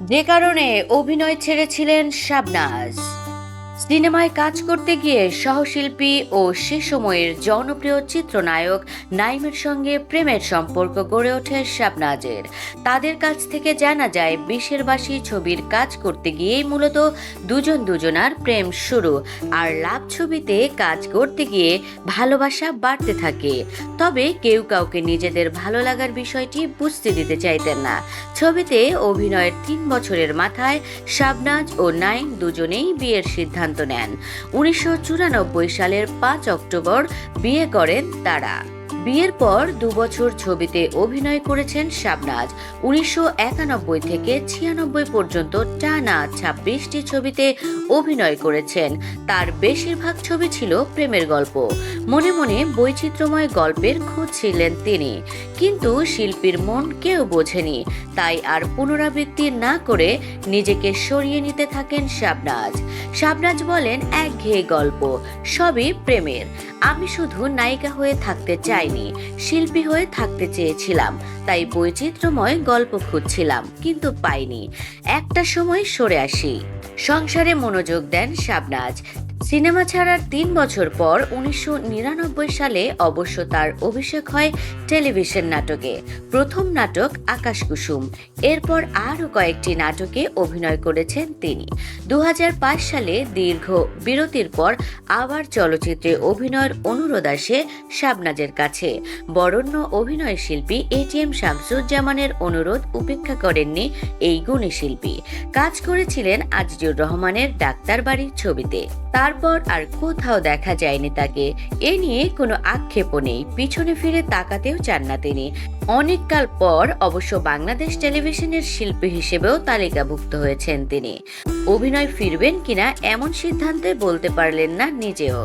যে কারণে অভিনয় ছেড়েছিলেন শাবনাজ। সিনেমায় কাজ করতে গিয়ে সহশিল্পী ও সে সময়ের জনপ্রিয় চিত্রনায়ক নাইমের সঙ্গে প্রেমের সম্পর্ক গড়ে ওঠে শাবনাজের। তাদের কাছ থেকে জানা যায় বিশের বাসী ছবির কাজ করতে গিয়েই মূলত দুজন দুজনার প্রেম শুরু, আর লাভ ছবিতে কাজ করতে গিয়ে ভালোবাসা বাড়তে থাকে। তবে কেউ কাউকে নিজেদের ভালো লাগার বিষয়টি বুঝতে দিতে চাইতেন না। ছবিতে অভিনয়ের তিন বছরের মাথায় শাবনাজ ও নাইম দুজনেই বিয়ের সিদ্ধান্ত নেন। উনিশশো চুরানব্বই সালের পাঁচ অক্টোবর বিয়ে করেন তারা। বিয়ের পর দুবছর ছবিতে অভিনয় করেছেন শাবনাজ। উনিশশো একানব্বই থেকে ছিয়ানব্বই পর্যন্ত টানা ছাব্বিশটি ছবিতে অভিনয় করেছেন। তার বেশিরভাগ ছবি ছিল প্রেমের গল্প। মনে মনে বৈচিত্র্যময় গল্পের খোঁজ ছিলেন তিনি। কিন্তু শিল্পীর মন কেউ বোঝেনি। তাই আর পুনরাবৃত্তি না করে নিজেকে সরিয়ে নিতে থাকেন শাবনাজ। শাবনাজ বলেন একঘেয়ে গল্প, সবই প্রেমের। আমি শুধু নায়িকা হয়ে থাকতে চাইনি, শিল্পী হয়ে থাকতে চেয়েছিলাম, তাই বৈচিত্র্যময় গল্প খুঁজছিলাম, কিন্তু পাইনি। একটা সময় সরে আসি। সংসারে মনোযোগ দেন শাবনাজ। সিনেমা ছাড়ার তিন বছর পর উনিশশো নিরানব্বই সালে অবশ্য তার অভিষেক হয় টেলিভিশন নাটকে। প্রথম নাটক আকাশ কুসুম। এরপর আরও কয়েকটি নাটকে অভিনয় করেছেন তিনি। দু সালে দীর্ঘ বিরতির পর আবার চলচ্চিত্রে অভিনয়ের অনুরোধ আসে শাবনাজের কাছে। বরণ্য অভিনয় শিল্পী এটিএম শামসুজ্জামানের অনুরোধ উপেক্ষা করেননি এই গুণী শিল্পী। কাজ করেছিলেন আজিজুর রহমানের ডাক্তার বাড়ির ছবিতে। তারপর আর কোথাও দেখা যায়নি তাকে। এ নিয়ে কোনো আক্ষেপও নেই। পিছনে ফিরে তাকাতেও চান না তিনি। অনেককাল পর অবশ্য বাংলাদেশ টেলিভিশনের শিল্পী হিসেবেও তালিকাভুক্ত হয়েছেন তিনি। অভিনয় ফিরবেন কিনা এমন সিদ্ধান্তে বলতে পারলেন না নিজেও।